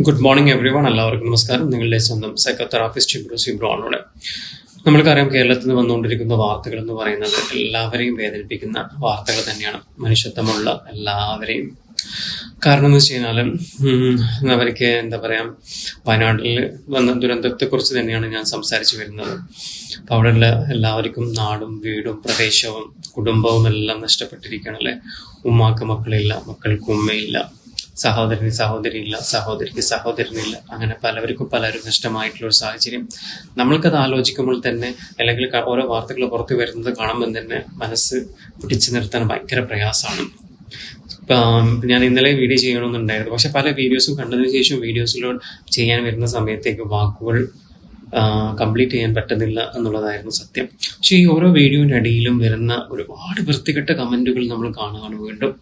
Good morning every one എല്ലാവർക്കും നമസ്കാരം. നിങ്ങളുടെ സ്വന്തം സൈക്കോതെറാപ്പിസ്റ്റ് ബ്രൂസി ബ്രോണോട് നമ്മൾക്കറിയാം കേരളത്തിൽ നിന്ന് വന്നുകൊണ്ടിരിക്കുന്ന വാർത്തകൾ എന്ന് പറയുന്നത് എല്ലാവരെയും വേദനിപ്പിക്കുന്ന വാർത്തകൾ തന്നെയാണ്. മനുഷ്യത്വമുള്ള എല്ലാവരെയും. കാരണം എന്ന് വെച്ച് കഴിഞ്ഞാൽ അവർക്ക് എന്താ പറയുക വയനാട്ടിൽ വന്ന ദുരന്തത്തെക്കുറിച്ച് തന്നെയാണ് ഞാൻ സംസാരിച്ചു വരുന്നത്. അപ്പോൾ അവിടെയുള്ള എല്ലാവർക്കും നാടും വീടും പ്രദേശവും കുടുംബവും എല്ലാം നഷ്ടപ്പെട്ടിരിക്കുകയാണ് അല്ലേ? ഉമ്മാക്ക് മക്കളില്ല മക്കൾക്ക് ഉമ്മയില്ല. സഹോദരന് സഹോദരിയില്ല സഹോദരിക്ക് സഹോദരനില്ല. അങ്ങനെ പലവർക്കും പലരും നഷ്ടമായിട്ടുള്ള ഒരു സാഹചര്യം. നമ്മൾക്കത് ആലോചിക്കുമ്പോൾ തന്നെ അല്ലെങ്കിൽ ഓരോ വാർത്തകൾ പുറത്തു വരുന്നത് കാണുമ്പോൾ തന്നെ മനസ്സ് പിടിച്ചു നിർത്താൻ ഭയങ്കര പ്രയാസമാണ്. ഞാൻ ഇന്നലെ വീഡിയോ ചെയ്യണമെന്നുണ്ടായിരുന്നു. പക്ഷെ പല വീഡിയോസും കണ്ടതിന് ശേഷം വീഡിയോസിലൂടെ ചെയ്യാൻ വരുന്ന സമയത്തേക്ക് വാക്കുകൾ കംപ്ലീറ്റ് ചെയ്യാൻ പറ്റുന്നില്ല എന്നുള്ളതായിരുന്നു സത്യം. പക്ഷേ ഈ ഓരോ വീഡിയോന്റെ അടിയിലും വരുന്ന ഒരുപാട് വൃത്തികെട്ട കമന്റുകൾ നമ്മൾ കാണുകയാണ് വീണ്ടും.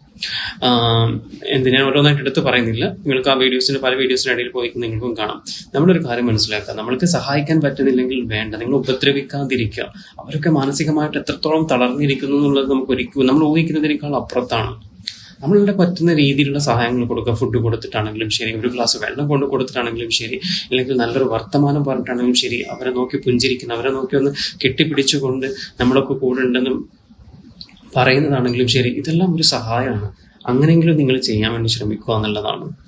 എന്തിനാ ഓരോന്നായിട്ട് എടുത്ത് പറയുന്നില്ല. നിങ്ങൾക്ക് ആ വീഡിയോസിന് പല വീഡിയോസിന് ഇടയിൽ പോയി നിങ്ങൾക്കും കാണാം. നമ്മളൊരു കാര്യം മനസ്സിലാക്കുക. നമ്മൾക്ക് സഹായിക്കാൻ പറ്റുന്നില്ലെങ്കിൽ വേണ്ട. നിങ്ങൾ ഉപദ്രവിക്കാതിരിക്കുക. അവരൊക്കെ മാനസികമായിട്ട് എത്രത്തോളം തളർന്നിരിക്കുന്നു എന്നുള്ളത് നമുക്ക് ഒരിക്കലും നമ്മൾ ഊഹിക്കുന്നതിനേക്കാൾ അപ്പുറത്താണ്. നമ്മളുടെ പറ്റുന്ന രീതിയിലുള്ള സഹായങ്ങൾ കൊടുക്കുക. ഫുഡ് കൊടുത്തിട്ടാണെങ്കിലും ശരി. ഒരു ഗ്ലാസ് വെള്ളം കൊണ്ട് കൊടുത്തിട്ടാണെങ്കിലും ശരി. അല്ലെങ്കിൽ നല്ലൊരു വർത്തമാനം പറഞ്ഞിട്ടാണെങ്കിലും ശരി. അവരെ നോക്കി പുഞ്ചിരിക്കുന്ന. അവരെ നോക്കി ഒന്ന് കെട്ടിപ്പിടിച്ചുകൊണ്ട് നമ്മളൊക്കെ കൂടെ ഉണ്ടെന്നും പറയുന്നതാണെങ്കിലും ശരി. ഇതെല്ലാം ഒരു സഹായമാണ്. അങ്ങനെയെങ്കിലും നിങ്ങൾ ചെയ്യാൻ വേണ്ടി ശ്രമിക്കുക എന്നുള്ളതാണ്.